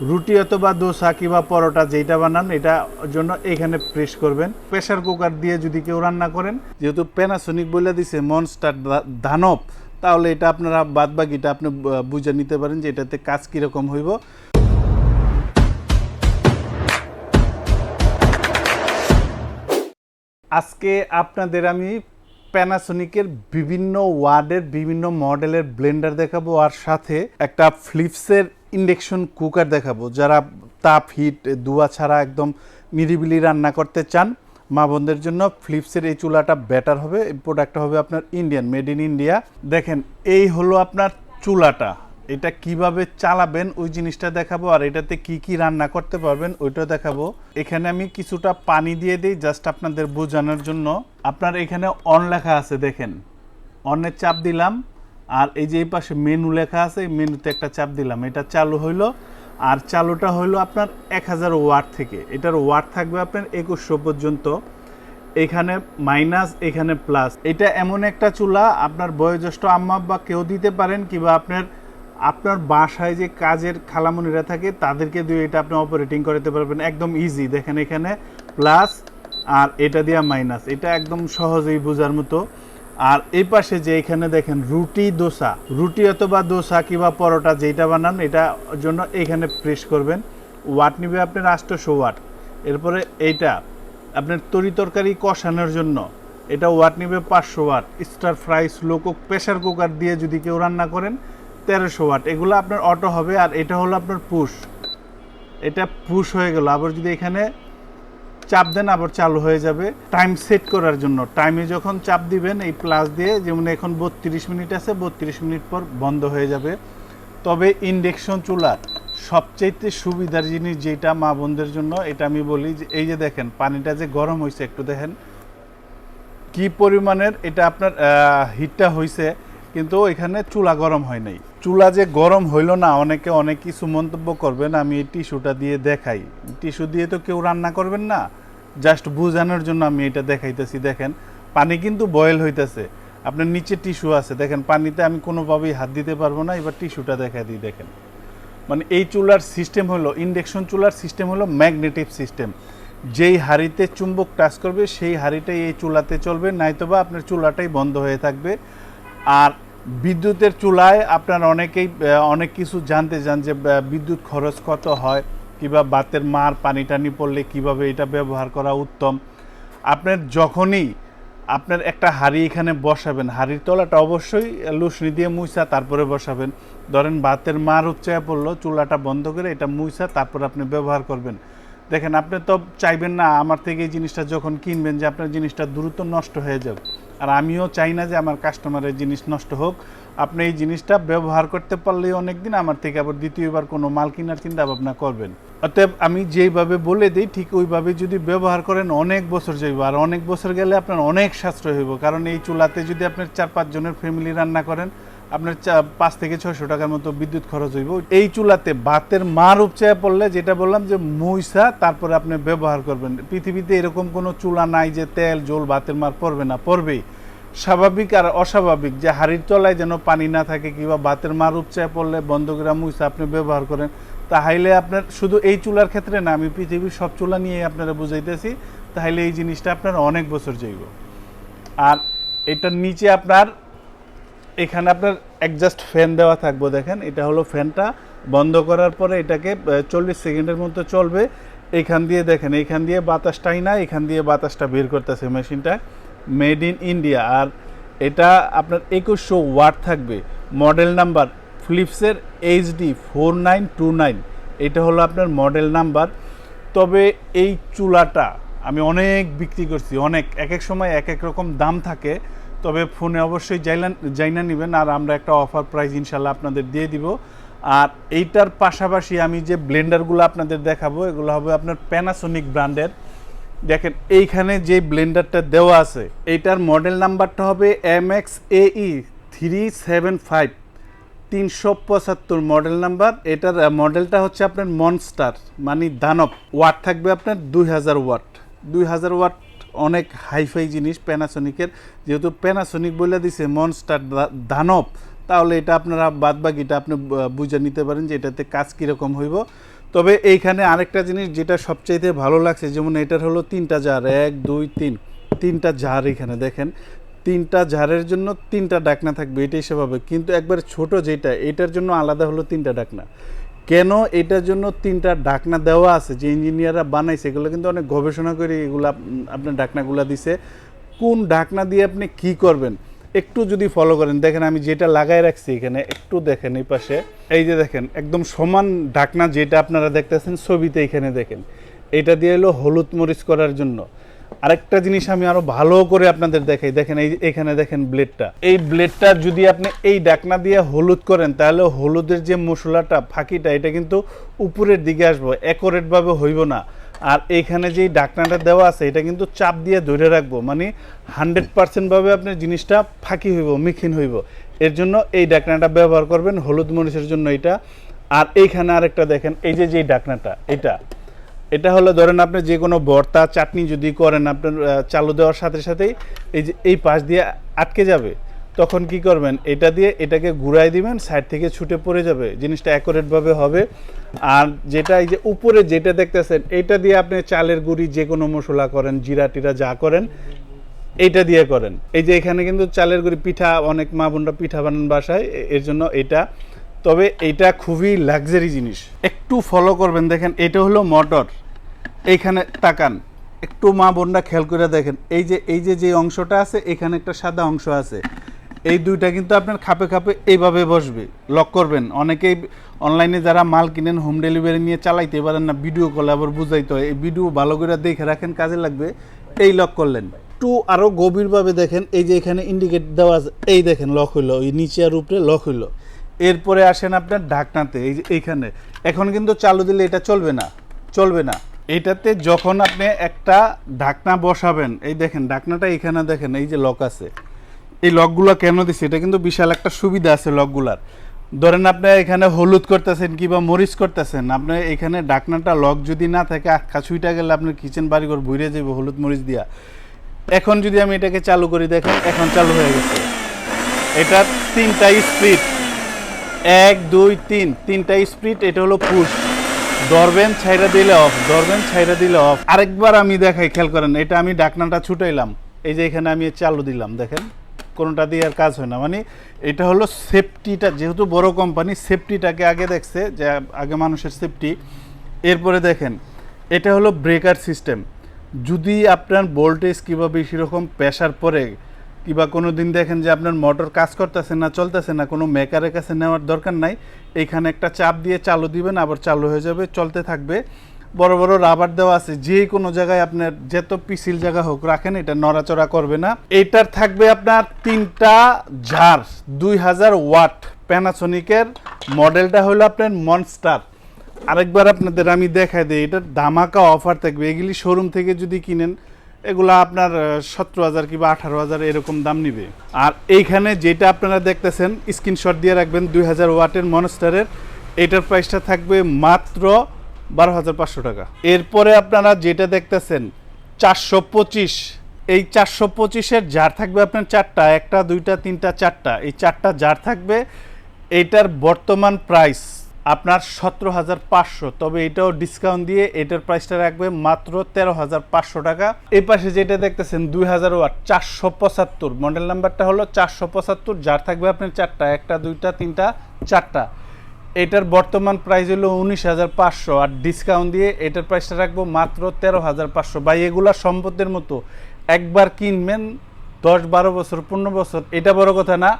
রুটি অথবা দোসা কিংবা পরোটা যেটা বানান, এটা জন্য এখানে প্রেস করবেন। প্রেসার কুকার দিয়ে যদি কেউ রান্না করেন, যেহেতু প্যানাসোনিক বলে দিছে মনস্টার দানব, তাহলে এটা আপনারা বাদ বাকিটা আপনি বুঝে নিতে পারেন যে এটাতে কাজ কীরকম হইব। আজকে আপনাদের আমি প্যানাসোনিকের বিভিন্ন ওয়ার্ডের বিভিন্ন মডেলের ব্লেন্ডার দেখাবো, আর সাথে একটা ফ্লিপসের ইন্ডাকশন কুকার দেখাবো। যারা তাপ, হিট, দুয়া ছাড়া একদম নিরিবিলি রান্না করতে চান, মা বোনদের জন্য ফ্লিপসের এই চুলাটা বেটার হবে। এই প্রোডাক্টটা হবে আপনার ইন্ডিয়ান মেড ইন ইন্ডিয়া দেখেন, এই হলো আপনার চুলাটা। এটা কীভাবে চালাবেন, ওই জিনিসটা দেখাবো। আর এটাতে কি কি রান্না করতে পারবেন ওইটা দেখাবো। এখানে আমি কিছুটা পানি দিয়ে দিই জাস্ট আপনাদের বোঝানোর জন্য। আপনার এখানে অন লেখা আছে, দেখেন। অনের চাপ দিলাম। আর এই যে এই পাশে মেনু লেখা আছে, এই মেনুতে একটা চাপ দিলাম। এটা চালু হইল, আর চালুটা হইল আপনার এক হাজার ওয়াট থেকে। এটার ওয়াট থাকবে আপনার একুশশো পর্যন্ত। এখানে মাইনাস এখানে প্লাস এটা এমন একটা চুলা, আপনার বয়োজ্যেষ্ঠ আম্মা বা কেউ দিতে পারেন, কিংবা আপনার আপনার বাসায় যে কাজের খালামুনিরা থাকে, তাদেরকে দিয়ে এটা আপনি অপারেটিং করাতে পারবেন। একদম ইজি দেখেন এখানে প্লাস আর এটা দিয়া মাইনাস এটা একদম সহজেই বোঝার মতো। আর এই পাশে যে এখানে দেখেন রুটি দোসা, রুটি অথবা দোসা কিংবা পরোটা যেটা বানান, এটা জন্য এখানে প্রেস করবেন। ওয়াট নিবে আপনার আটশোশো ওয়াট এরপরে এইটা আপনার তরি তরকারি কষানোর জন্য। এটা ওয়াট নিবে পাঁচশো watt stir fry slow cook pressure cooker দিয়ে যদি কেউ রান্না করেন, তেরোশো ওয়াট এগুলো আপনার অটো হবে আর এটা হলো আপনার পুশ এটা পুশ হয়ে গেল। আবার যদি এখানে চাপ দেন, আবার চালু হয়ে যাবে। টাইম সেট করার জন্য। টাইমে যখন চাপ দিবেন, এই প্লাস দিয়ে, যেমন এখন বত্রিশ মিনিট আছে, বত্রিশ মিনিট পর বন্ধ হয়ে যাবে। তবে ইন্ডেকশন চুলার সবচাইতে সুবিধার জিনিস যেটা মা বোনদের জন্য, এটা আমি বলি যে, এই যে দেখেন, পানিটা যে গরম হয়েছে একটু দেখেন। কি পরিমাণের, এটা আপনার হিটটা হয়েছে কিন্তু এখানে চুলা গরম হয় নাই। চুলা যে গরম হইল না, অনেকে অনেক কিছু মন্তব্য করবেন, আমি এই টিস্যুটা দিয়ে দেখাই। টিস্যু দিয়ে তো কেউ রান্না করবেন না, জাস্ট বুঝানোর জন্য আমি এটা দেখাইতেছি, দেখেন। পানি কিন্তু বয়েল হইতেছে। আপনার নিচে টিস্যু আছে, দেখেন, পানিতে আমি কোনোভাবেই হাত দিতে পারব না, এবার টিস্যুটা দেখা দিই, দেখেন। মানে এই চুলার সিস্টেম হলো ইন্ডাকশন চুলার সিস্টেম হলো ম্যাগনেটিভ সিস্টেম। যেই হাঁড়িতে চুম্বক টাচ করবে, সেই হাঁড়িটাই এই চুলাতে চলবে নয়তোবা আপনার চুলাটাই বন্ধ হয়ে থাকবে। আর বিদ্যুতের চুলায় আপনার অনেকেই অনেক কিছু জানতে চান যে বিদ্যুৎ খরচ কত হয়, কিংবা বাতের মার পানি টানি পড়লে কীভাবে এটা ব্যবহার করা উত্তম। আপনার যখনই আপনার একটা হাঁড়ি এখানে বসাবেন, হাঁড়ির তলাটা অবশ্যই লুসনি দিয়ে মুইসা, তারপরে বসাবেন। ধরেন বাতের মার উচ্চায় পড়ল, চুলাটা বন্ধ করে এটা মুইসা, তারপর আপনি ব্যবহার করবেন। দেখেন, আপনি তো চাইবেন না আমার থেকে এই জিনিসটা যখন কিনবেন যে আপনার জিনিসটা দ্রুত নষ্ট হয়ে যাবে। আর আমিও চাই না যে আমার কাস্টমারের জিনিস নষ্ট হোক। আপনি এই জিনিসটা ব্যবহার করতে পারলেই অনেক দিন আমার থেকে আবার দ্বিতীয়বার কোনো মাল কেনার চিন্তা ভাবনা করবেন। অতএব আমি যেইভাবে বলে দিই, ঠিক ওইভাবে যদি ব্যবহার করেন, অনেক বছর যাইব। আর অনেক বছর গেলে আপনার অনেক সাশ্রয় হইব। কারণ এই চুলাতে যদি আপনার চার পাঁচ জনের ফ্যামিলি রান্না করেন আপনার পাঁচ থেকে ছশো টাকার মতো বিদ্যুৎ খরচ হইব। এই চুলাতে ভাতের মার উপচায় পড়লে যেটা বললাম যে মইসা তারপরে আপনি ব্যবহার করবেন। পৃথিবীতে এরকম কোনো চুলা নাই যে তেল, জল, ভাতের মার পড়বে না, পড়বেই। স্বাভাবিক আর অস্বাভাবিক, যে হাড়ির তলায় যেন পানি না থাকে কিংবা ভাতের মার উপচায় পড়লে বন্ধ করে মুইসা আপনি ব্যবহার করেন। তাহলে আপনার, শুধু এই চুলার ক্ষেত্রে না, আমি পৃথিবীর সব চুলা নিয়ে আপনারা বুঝাইতেছি, তাহলে এই জিনিসটা আপনার অনেক বছর যাইব। আর এটার নিচে আপনার এখানে আপনার অ্যাডজাস্ট ফ্যান দেওয়া থাকব দেখেন। এটা হলো ফ্যানটা বন্ধ করার পরে এটাকে চল্লিশ সেকেন্ডের মতো চলবে। এখান দিয়ে দেখেন, এখান দিয়ে বাতাসটাই না এখান দিয়ে বাতাসটা বের করতেছে মেশিনটা। মেড ইন ইন্ডিয়া আর এটা আপনার একুশশো ওয়াট থাকবে। Model number ফিলিপসের HD four nine two nine. এটা হলো আপনার মডেল নাম্বার। তবে এই চুলাটা আমি অনেক বিক্রি করছি, অনেক। এক এক সময় এক এক রকম দাম থাকে। তবে ফোনে অবশ্যই জাইনা নেবেন আর আমরা একটা অফার প্রাইস ইনশাল্লাহ আপনাদের দিয়ে দিব। আর এইটার পাশাপাশি আমি যে ব্লেন্ডারগুলো আপনাদের দেখাবো, এগুলো হবে আপনার প্যানাসোনিক ব্র্যান্ডের। দেখেন, এইখানে যে ব্লেন্ডারটা দেওয়া আছে, এইটার মডেল নাম্বারটা হবে এম এক্স এই থ্রি সেভেন ফাইভ তিনশো পঁচাত্তর মডেল নাম্বার, এটার মডেলটা হচ্ছে আপনার মনস্টার মানে দানব। ওয়াট থাকবে আপনার দুই হাজার ওয়াট। দুই হাজার ওয়াট অনেক হাইফাই জিনিস প্যানাসোনিকের যেহেতু প্যানাসোনিক বলে দিছে মনস্টার দানব, তাহলে এটা আপনারা বাদ বাকিটা আপনি বুঝে নিতে পারেন যে এটাতে কাজ কীরকম হইব। তবে এইখানে আরেকটা জিনিস যেটা সবচাইতে ভালো লাগছে, যেমন এটার হলো তিনটা জার, এক, দুই, তিন। তিনটা জার এখানে দেখেন। তিনটা জারের জন্য তিনটা ডাকনা থাকবে, এটাই স্বাভাবিক কিন্তু একবার ছোট যেটা, এটার জন্য আলাদা হলো তিনটা ডাকনা। কেন এটার জন্য তিনটা ডাকনা দেওয়া আছে? যে ইঞ্জিনিয়াররা বানাইছে, এগুলো কিন্তু অনেক গবেষণা করে এগুলো আপনার ডাকনাগুলো দিছে। কোন ডাকনা দিয়ে আপনি কি করবেন? একটু যদি ফলো করেন, দেখেন আমি যেটা লাগাই রাখছি এখানে, একটু দেখেন এই পাশে। এই যে দেখেন, একদম সমান ঢাকনা যেটা আপনারা দেখতেছেন, ছবিতে এখানে দেখেন। এটা দিয়ে হলো হলুদ মরিচ করার জন্য। আরেকটা জিনিস আমি আরও ভালো করে আপনাদের দেখাই। দেখেন এই এখানে দেখেন ব্লেডটা এই ব্লেডটা যদি আপনি এই ডাকনা দিয়ে হলুদ করেন, তাহলে হলুদের যে মশলাটা, ফাঁকিটা, এটা কিন্তু উপরের দিকে আসব অ্যাকোরেট ভাবে হইব না। আর এইখানে যে ডাকনাটা দেওয়া আছে, এটা কিন্তু চাপ দিয়ে ধরে রাখব মানে হান্ড্রেড পার্সেন্ট ভাবে আপনার জিনিসটা ফাঁকি হইব, মিখিন হইব। এর জন্য এই ডাকনাটা ব্যবহার করবেন, হলুদ মরিচের জন্য এটা। আর এইখানে আরেকটা দেখেন, এই যে যে ডাকনাটা, এটা। এটা হলো ধরেন আপনি যে কোনো ভর্তা, চাটনি যদি করেন, আপনার চালু দেওয়ার সাথে সাথেই এই যে, এই পাশ দিয়ে আটকে যাবে, তখন কি করবেন? এটা দিয়ে এটাকে ঘুরাই দিবেন, সাইড থেকে ছুটে পড়ে যাবে। জিনিসটা অ্যাকোরেট ভাবে হবে। আর যেটা এই যে উপরে যেটা দেখতেছেন, এটা দিয়ে আপনি চালের গুঁড়ি যে কোনো মশলা করেন, জিরা টিরা যা করেন, এইটা দিয়ে করেন। এই যে এখানে কিন্তু চালের গুঁড়ি, পিঠা, অনেক মা বোনরা পিঠা বানান বাসায় এর জন্য এটা তবে এটা খুবই লাক্সারি জিনিস। একটু ফলো করবেন, দেখেন এটা হলো মোটর এইখানে তাকান, একটু মা বোনরা খেয়াল করে দেখেন। এই যে এই যে যে অংশটা আছে, এখানে একটা সাদা অংশ আছে। এই দুইটা কিন্তু আপনার খাপে খাপে এইভাবে বসবে। লক করবেন। অনেকেই অনলাইনে যারা মাল কিনেন হোম ডেলিভারি নিয়ে চালাইতে পারেন না ভিডিও কলে আবার বুঝাইতে হয়। এই ভিডিও ভালো করে দেখে রাখেন, কাজে লাগবে। এই লক করলেন। একটু আরও গভীরভাবে দেখেন, এই যে এখানে ইন্ডিকেট দেওয়া আছে, এই দেখেন লক হইল, ওই নিচে আর উপরে লক হইল। এরপরে আসেন আপনার ঢাকনাতে, এই এইখানে। এখন কিন্তু চালু দিলে এটা চলবে না চলবে না। এটাতে যখন আপনি একটা ঢাকনা বসাবেন, এই দেখেন, ঢাকনাটা এখানে দেখেন, এই যে লক আছে। এই লকগুলো কেন দিচ্ছে এটা কিন্তু বিশাল একটা সুবিধা আছে লকগুলার। ধরেন আপনি এখানে হলুদ করতেছেন কিংবা মরিচ করতেছেন, আপনি এখানে ডাকনাটা লক যদি না থাকে আখা ছুইটা গেলে আপনার কিচেন বাড়িঘর ভুইরে যাবে হলুদ মরিচ দিয়া। এখন যদি আমি এটাকে চালু করি, দেখেন, এখন চালু হয়ে গেছে। এটা তিনটা স্পিড এক, দুই, তিন। তিনটা স্পিড এটা হলো পুশ ধরবেন ছাইরা দিলে অফ ধরবেন ছাইরা দিলে অফ আরেকবার আমি দেখাই, খেয়াল করেন, এটা আমি ডাকনাটা ছুটাইলাম। এই যে এখানে আমি চালু দিলাম, দেখেন। কোনোটা দিয়ে আর কাজ হয় না। মানে এটা হলো সেফটিটা যেহেতু বড় কোম্পানি সেফটিটাকে আগে দেখছে যে আগে মানুষের সেফটি এরপরে দেখেন, এটা হলো ব্রেকার সিস্টেম যদি আপনার ভোল্টেজ কিংবা বেশি রকম প্রেশার পরে কিংবা কোনো দিন দেখেন যে আপনার মোটর কাজ করতেছে না, চলতেছে না, কোনো মেকারের কাছে নেওয়ার দরকার নাই। এইখানে একটা চাপ দিয়ে চালু দিবেন, আবার চালু হয়ে যাবে, চলতে থাকবে। বড় বড় রাবার দেওয়া আছে, যে কোনো জায়গায় আপনার যত পিসিল জায়গা হোক রাখেন, এটা নড়াচড়া করবে না। এটার থাকবে আপনার তিনটা ঝার দুই হাজার ওয়াট প্যানাসোনিকের মডেলটা হলো আপনার মনস্টার আরেকবার আপনাদের আমি দেখাই দিই, এটার ধামাকা অফার থাকবে। এগুলি শোরুম থেকে যদি কিনেন এগুলা আপনার সতেরো হাজার কিংবা আঠারো হাজার এরকম দাম নিবে। আর এইখানে যেটা আপনারা দেখতেছেন, স্ক্রিনশট দিয়ে রাখবেন দুই হাজার ওয়াটের মনস্টারের। এটার প্রাইসটা থাকবে মাত্র বারো হাজার পাঁচশো টাকা। এরপরে আপনারা যেটা দেখতেছেন, চারশো পঁচিশ। এই চারশো পঁচিশের জার থাকবে আপনার চারটা, একটা, দুইটা, তিনটা, চারটা। এই চারটা জার থাকবে, এটার বর্তমান প্রাইস আপনার সতেরো হাজার পাঁচশো। তবে এটাও ডিসকাউন্ট দিয়ে এটার প্রাইসটা রাখবে মাত্র তেরো হাজার পাঁচশো টাকা। এই পাশে যেটা দেখতেছেন, দুই হাজার ওয়াট চারশো পঁচাত্তর। মডেল নাম্বারটা হলো চারশো পঁচাত্তর, যার থাকবে আপনার চারটা, একটা, দুইটা, তিনটা, চারটা। এটার বর্তমান প্রাইস হলো উনিশ হাজার পাঁচশো আর ডিসকাউন্ট দিয়ে এটার প্রাইসটা রাখব মাত্র তেরো হাজার পাঁচশো। বা এগুলা সম্পদের মতো একবার কিনবেন, দশ বারো বছর, পনেরো বছর, এটা বড় কথা না।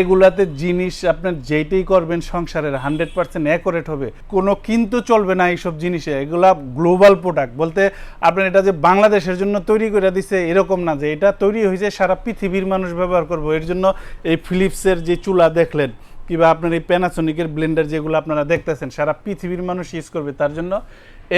এগুলাতে জিনিস আপনার যেইটাই করবেন সংসারের হান্ড্রেড পার্সেন্ট অ্যাকোরেট হবে। কোনো কিন্তু চলবে না এইসব জিনিসে। এগুলা গ্লোবাল প্রোডাক্ট বলতে আপনার এটা যে বাংলাদেশের জন্য তৈরি করে দিছে, এরকম না যে এটা তৈরি হয়েছে, সারা পৃথিবীর মানুষ ব্যবহার করব। এর জন্য এই ফিলিপসের যে চুলা দেখলেন, কিংবা আপনার এই প্যানাসোনিকের ব্লেন্ডার যেগুলো আপনারা দেখতেছেন, সারা পৃথিবীর মানুষ ইউজ করবে তার জন্য।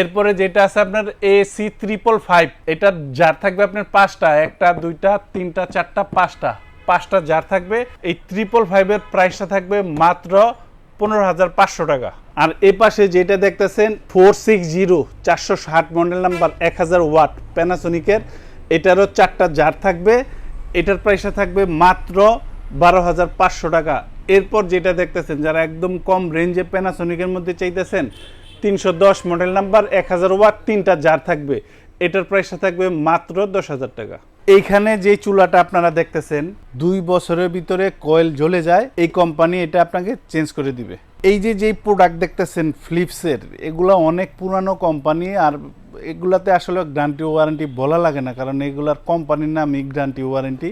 এরপরে যেটা আছে আপনার এসি ট্রিপল ফাইভ এটার যার থাকবে আপনার পাঁচটা, একটা, দুইটা, তিনটা, চারটা, পাঁচটা। পাঁচটা জার থাকবে। এই ট্রিপল ফাইভের প্রাইসটা থাকবে মাত্র পনেরো হাজার পাঁচশো টাকা। আর এ পাশে যেটা দেখতেছেন ফোর সিক্স জিরো চারশো ষাট মডেল নাম্বার এক হাজার ওয়াট প্যানাসোনিকের এটারও চারটা জার থাকবে। এটার প্রাইসটা থাকবে মাত্র বারো হাজার পাঁচশো টাকা। এরপর যেটা দেখতেছেন, যারা একদম কম রেঞ্জে প্যানাসোনিকের মধ্যে চাইতেছেন, তিনশো দশ মডেল নাম্বার এক হাজার ওয়াট তিনটা জার থাকবে। এটার প্রাইসটা থাকবে মাত্র দশ হাজার টাকা। এইখানে যে চুলাটা আপনারা দেখতেছেন, দুই বছরের ভিতরে কয়েল জ্বলে যায়, এই কোম্পানি এটা আপনাকে চেঞ্জ করে দিবে। এই যে যেই প্রোডাক্ট দেখতেছেন ফ্লিপসের এগুলো অনেক পুরানো কোম্পানি আর এগুলাতে আসলে গ্যারান্টি ওয়ারেন্টি বলা লাগে না, কারণ এগুলার কোম্পানির নামই গ্যারান্টি ওয়ারেন্টি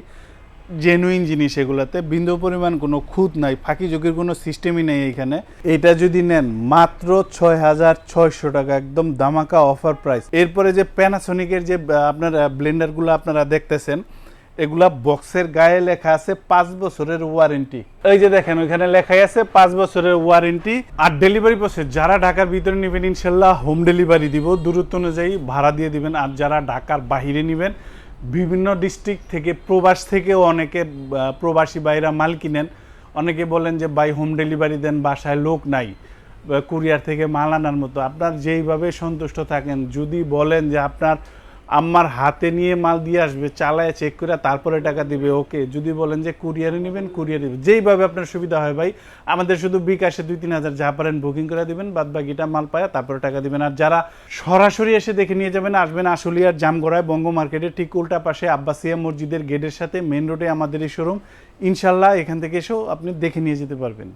জেনুইন জিনিস এগুলাতে, বিন্দু পরিমাণ কোনো খুঁত নাই, ফাঁকি ঝুঁকির কোনো সিস্টেমই নেই এখানে। এটা যদি নেন, মাত্র ছয় হাজার ছয়শো টাকা, একদম দামাকা অফার প্রাইস এরপরে যে প্যানাসোনিকের যে আপনার ব্লেন্ডারগুলো আপনারা দেখতেছেন, এগুলা বক্সের গায়ে লেখা আছে পাঁচ বছরের ওয়ারেন্টি এই যে দেখেন, ওইখানে লেখাই আছে পাঁচ বছরের ওয়ারেন্টি আর ডেলিভারি প্রসেস যারা ঢাকার ভিতরে নেবেন, ইনশাল্লাহ হোম ডেলিভারি দিব। দূরত্ব অনুযায়ী ভাড়া দিয়ে দিবেন, আর যারা ঢাকার বাহিরে নেবেন বিভিন্ন ডিস্ট্রিক্ট থেকে, প্রবাস থেকেও অনেকে প্রবাসী বাইরা মাল কিনেন। অনেকে বলেন যে বাই হোম ডেলিভারি দেন, বাসায় লোক নাই কুরিয়ার থেকে মাল আনার মতো। আপনার যেইভাবে সন্তুষ্ট থাকেন, যদি বলেন যে আপনার আমার হাতে নিয়ে মাল দিয়ে আসবে, চালায় চেক করে তারপরে টাকা দিবে ওকে যদি বলেন যে কুরিয়ারে নেবেন কুরিয়ারে যেইভাবে আপনার সুবিধা হয় ভাই, আমাদের শুধু বিকাশে দুই তিন হাজার যা পারেন বুকিং করে দিবেন বাদ বাকিটা মাল পায় তারপরে টাকা দিবেন। আর যারা সরাসরি এসে দেখে নিয়ে যাবেন, আসবেন আশুলিয়ার জামগড়ায় বঙ্গ মার্কেটের ঠিক উল্টা পাশে আব্বাসিয়া মসজিদের গেটের সাথে মেন রোডে আমাদের এই শোরুম ইনশাল্লাহ এখান থেকে এসেও আপনি দেখে নিয়ে যেতে পারবেন।